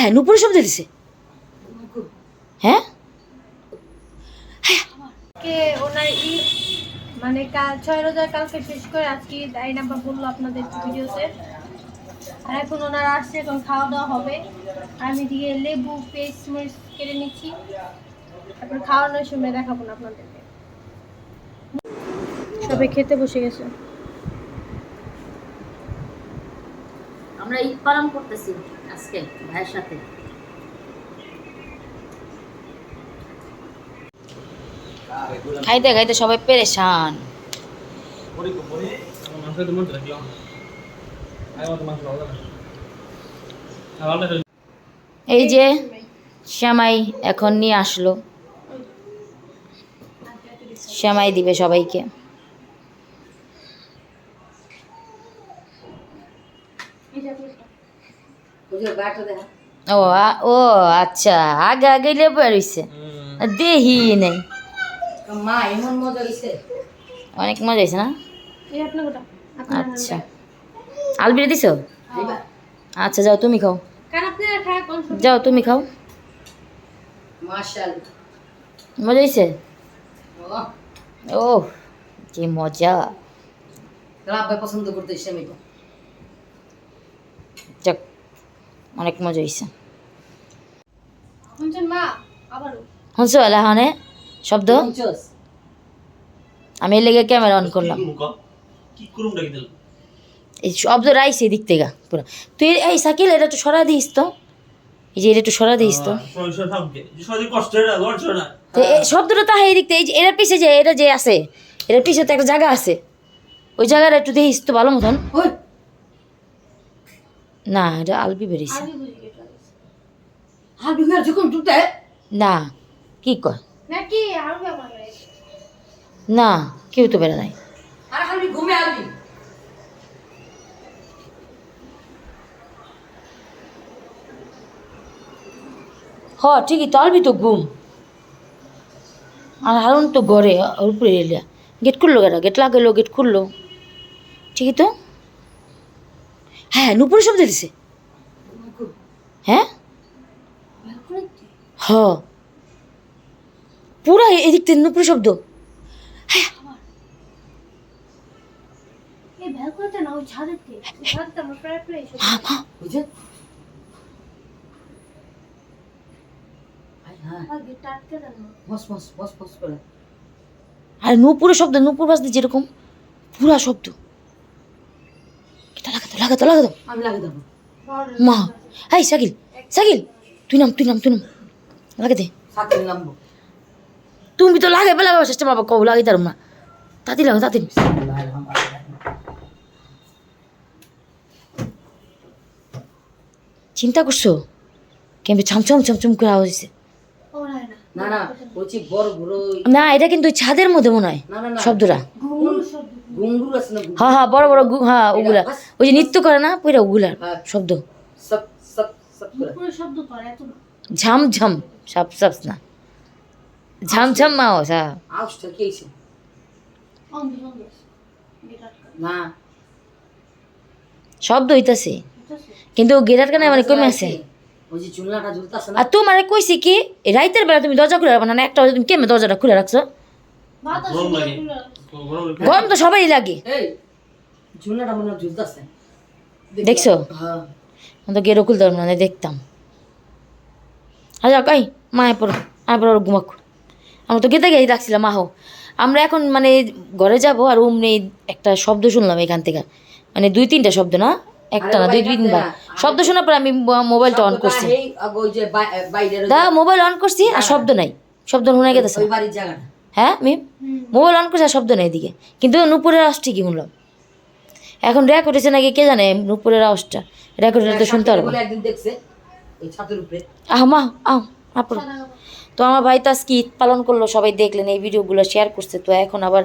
হ্যাঁ নুপুরে শব্দ দিছে। হ্যাঁ? কে ওনার মানে কাল, ছয় রোজার কালকে শেষ করে আজকে বলল আপনাদের ভিডিওতে। আর এখন ওনারা আসছে, এখন খাওয়া দাওয়া হবে। আমি দিয়ে লেবু, পেস্ট, মরিচ কেটে নিচ্ছি। তারপর খাওয়ানোর সময় দেখাবো না আপনাদেরকে। সবাই খেতে বসে গেছে। আমরা ঈদ পালন করতেছি আজকে ভাইয়ের সাথে। খাইতে খাইতে সবাই পেরেশান। এই যে শ্যামাই এখন নিয়ে আসলো। শ্যামাই দিবে সবাইকে। ও ও আচ্ছা আগে আগে লেবু রইছে দেহি নেই। মা এমন মজা হয়েছে অনেক মজা হয়েছে না? আচ্ছা। আলবিরে দিছো? আচ্ছা যাও তুমি খাও। যাও তুমি খাও। মজা হয়েছে ও। কি মজা। পছন্দ করতে অনেক মজা হয়েছে শুনছেন মা? আবারও। শুনছো এলাহনে শব্দ? আমি এর লেগে ক্যামেরা অন করলাম। কি? করুম ডাকি দিল এই শব্দ রাইছে এদিক থেকে পুরো। তুই এই সাকিল এটা একটু সরা দিস তো। এই যে এটা একটু সরা দিস তো। শব্দটা তাহে এদিক থেকে এই যে এটার পিছে যে এটা যে আছে এটার পিছে তো একটা জায়গা আছে। ওই জায়গাটা একটু দেখিস তো ভালো মতন। না এটা আলবি বেরিয়েছে। মেরে যখন না কি কয়? নাকি? রয়েছে না কেউ তো বেড়ে নাই। আর হাবি ঘুমে আলবি। হ ঠিকই তো আলবি তো ঘুম। আর হারুন তো ঘরে উপরে এলিয়া গেট খুললো কেন? গেট লাগাইলো গেট খুললো। ঠিকই তো? হ্যাঁ নুপুর শব্দ দিছে। হ্যাঁ? হ। পুরা এদিক থেকে নুপুর শব্দ। হ্যাঁ। আর নুপুরের শব্দ নুপুর বাজতে যেরকম পুরা শব্দ। লাগাতো লাগাতো? আমি লাগিয়ে দেবো মা হাই সাকিল সাকিল তুই নাম তুই নাম তুই নাম। লাগে দে। সাকিল নামবো। তুমি তো লাগে বেলা চেষ্টা বাবা কও লাগাই তারম না। তাতি লাগো তাতি। চিন্তা করছ? কেমন ছমছম ছমছম করে আওয়াজ হয়েছে না এটা কিন্তু ছাদের মধ্যে মনে হয় শব্দটা। শব্দ আছে না হ্যাঁ হ্যাঁ বড় বড় হ্যাঁ ওগুলা। ওই যে নৃত্য করে না পুরা ওগুলার হ্যাঁ। শব্দ। সব সব সব শব্দ করে এত না। ঝাম ঝাম সাপ সাপ না। ঝাম ঝাম মা আউসটা কি আটকা না। শব্দ হইতাছে। কিন্তু গেরার কানে মানে কমে আছে। ওই যে চুলনাটা ঝুলতাছে না? আর তোমার কইছি কি রাইতের বেলা তুমি দরজা খুলে রাখবে না একটা তুমি কেমন দরজাটা খুলে রাখছো? গরম তো সবাই লাগে। মনে হয় দেখছ? হ্যাঁ। তো গেরো খুলতে পারব না দেখতাম। আচ্ছা কাই? মায়ে পড়ো আয় ঘুমাক। আমরা তো গেতে গেই রাখছিলাম মাহো আমরা এখন মানে ঘরে যাব আর অমনি একটা শব্দ শুনলাম এখান থেকে। মানে দুই তিনটা শব্দ না? একটা না দুই তিনবার শব্দ শোনার পর আমি মোবাইলটা অন করছি। এই আগে ওই যে বাই- বাইরের ওই দা মোবাইল অন করছি আর শব্দ নাই। শব্দ শোনা গেতেছে ওই বাড়ির জায়গাটা। হ্যাঁ মিম? মোবাইল অন করছে আর শব্দ নেই এদিকে। কিন্তু নুপুরের আওয়াজ ঠিকই শুনলাম এখন রেকর্ড হয়েছে নাকি কে জানে নুপুরের আওয়াজটা? রেকর্ড হলে তো শুনতে পারব। আহ মা আহ আপন তো আমার ভাই তো আজকে ঈদ পালন করল সবাই দেখলেন এই ভিডিওগুলো শেয়ার করছে। তো এখন আবার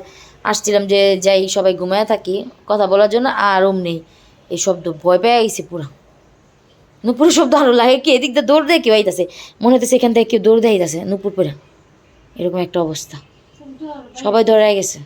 আসছিলাম যে যাই সবাই ঘুমায় থাকি কথা বলার জন্য আর ওম নেই। এই শব্দ ভয় পেয়ে গেছে পুরা। নুপুরের শব্দ আরও লাগে কি? এদিক দিয়ে দৌড় দেয় কেউ আইতাছে। মনে হতেছে এখান থেকে কেউ দৌড় দিয়ে আইতাছে নুপুর পরে এরকম একটা অবস্থা। সবাই ধরে গেছে।